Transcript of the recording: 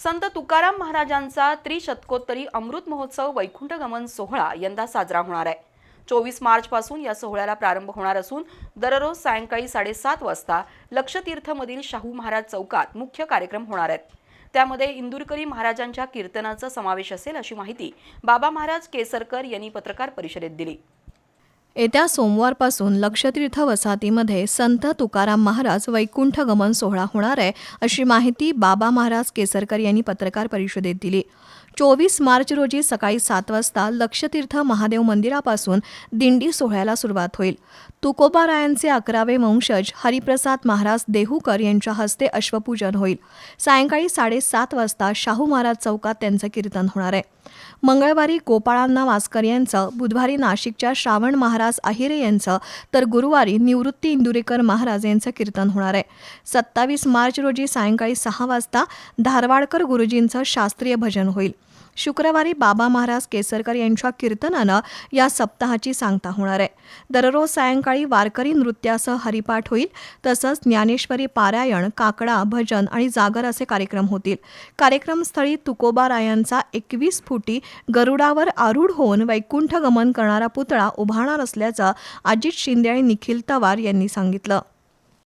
संत तुकाराम महाराजांचा त्रिशतकोत्तरी अमृत महोत्सव वैकुंठ गमन सोहळा यंदा साजरा होणार आहे. चोवीस मार्चपासून या सोहळ्याला प्रारंभ होणार असून दररोज सायंकाळी साडेसात वाजता लक्षतीर्थमधील शाहू महाराज चौकात मुख्य कार्यक्रम होणार आहेत. त्यामध्ये इंदुरकरी महाराजांच्या कीर्तनाचा समावेश असेल अशी माहिती बाबा महाराज केसरकर यांनी पत्रकार परिषदेत दिली. येत्या सोमवारपासून लक्षतीर्थ वसाहतीमध्ये संत तुकाराम महाराज वैकुंठ गमन सोहळा होणार आहे अशी माहिती बाबा महाराज केसरकर यांनी पत्रकार परिषदेत दिली. चोवीस मार्च रोजी सकाळी सात वाजता लक्षतीर्थ महादेव मंदिरापासून दिंडी सोहळ्याला सुरुवात होईल. तुकोबारायांचे अकरावे वंशज हरिप्रसाद महाराज देहूकर यांच्या हस्ते अश्वपूजन होईल. सायंकाळी साडेसात वाजता शाहू महाराज चौकात त्यांचं कीर्तन होणार आहे. मंगळवारी गोपाळांना वास्कर यांचं बुधवारी नाशिकच्या श्रावण महाराज अहिरे यांचं तर गुरुवारी निवृत्ती इंदुरेकर महाराज यांचं कीर्तन होणार आहे. सत्तावीस मार्च रोजी सायंकाळी सहा वाजता धारवाडकर गुरुजींचं शास्त्रीय भजन होईल. शुक्रवारी बाबा महाराज केसरकर यांच्या कीर्तनानं या सप्ताहाची सांगता होणार आहे. दररोज सायंकाळी वारकरी नृत्यासह हरिपाठ होईल तसंच ज्ञानेश्वरी पारायण काकडा भजन आणि जागर असे कार्यक्रम होतील. कार्यक्रमस्थळी तुकोबा रायांचा एकवीस फुटी गरुडावर आरूढ होऊन वैकुंठ गमन करणारा पुतळा उभारणार असल्याचं अजित शिंदे आणि निखिल तवार यांनी सांगितलं.